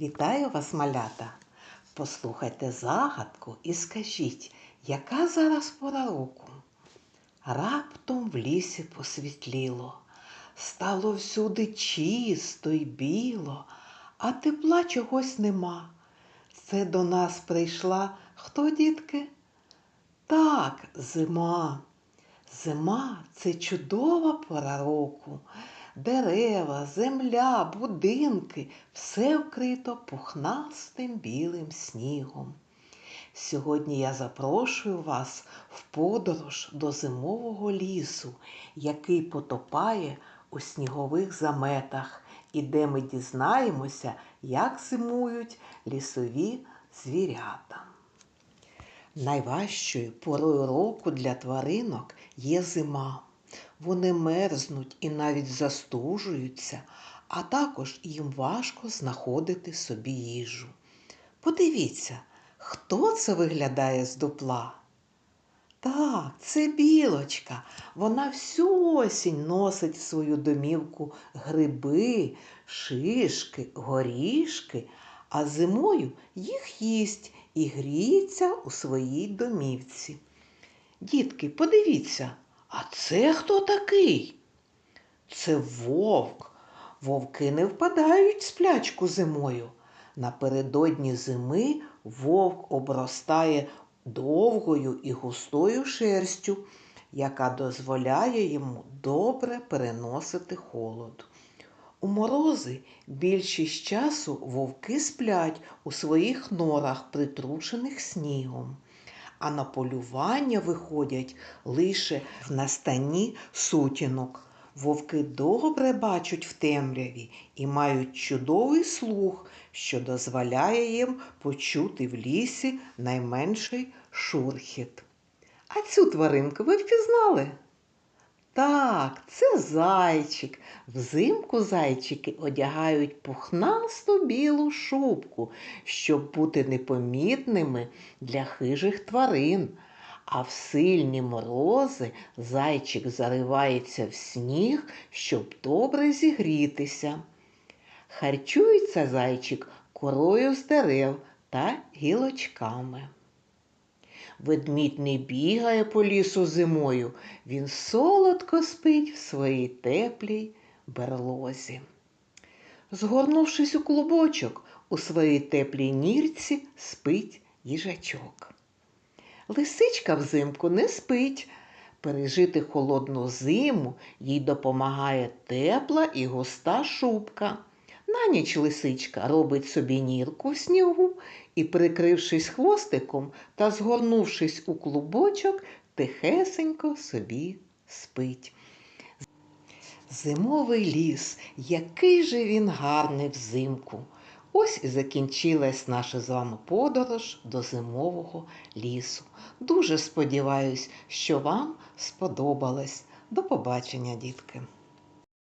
Вітаю вас, малята! Послухайте загадку і скажіть, яка зараз пора року? Раптом в лісі посвітліло, стало всюди чисто й біло, а тепла чогось нема. Це до нас прийшла хто, дітки? Так, зима. Зима це чудова пора року. Дерева, земля, будинки все вкрито пухнастим білим снігом. Сьогодні я запрошую вас в подорож до зимового лісу, який потопає у снігових заметах, і де ми дізнаємося, як зимують лісові звірята. Найважчою порою року для тваринок є зима. Вони мерзнуть і навіть застужуються, а також їм важко знаходити собі їжу. Подивіться, хто це виглядає з дупла? Так, це білочка. Вона всю осінь носить в свою домівку гриби, шишки, горішки, а зимою їх їсть і гріється у своїй домівці. Дітки, подивіться, а це хто такий? Це вовк. Вовки не впадають в сплячку зимою. Напередодні зими вовк обростає довгою і густою шерстю, яка дозволяє йому добре переносити холод. У морози більшість часу вовки сплять у своїх норах, притрушених снігом, а на полювання виходять лише в настанні сутінок. Вовки добре бачать в темряві і мають чудовий слух, що дозволяє їм почути в лісі найменший шурхіт. А цю тваринку ви впізнали? Так, це зайчик. Взимку зайчики одягають пухнасту білу шубку, щоб бути непомітними для хижих тварин. А в сильні морози зайчик заривається в сніг, щоб добре зігрітися. Харчується зайчик корою з дерев та гілочками. Ведмідь не бігає по лісу зимою, він солодко спить в своїй теплій берлозі. Згорнувшись у клубочок, у своїй теплій нірці спить їжачок. Лисичка взимку не спить. Пережити холодну зиму їй допомагає тепла і густа шубка. На ніч лисичка робить собі нірку в снігу і, прикрившись хвостиком та згорнувшись у клубочок, тихесенько собі спить. Зимовий ліс, який же він гарний взимку. Ось і закінчилась наша з вами подорож до зимового лісу. Дуже сподіваюсь, що вам сподобалось. До побачення, дітки!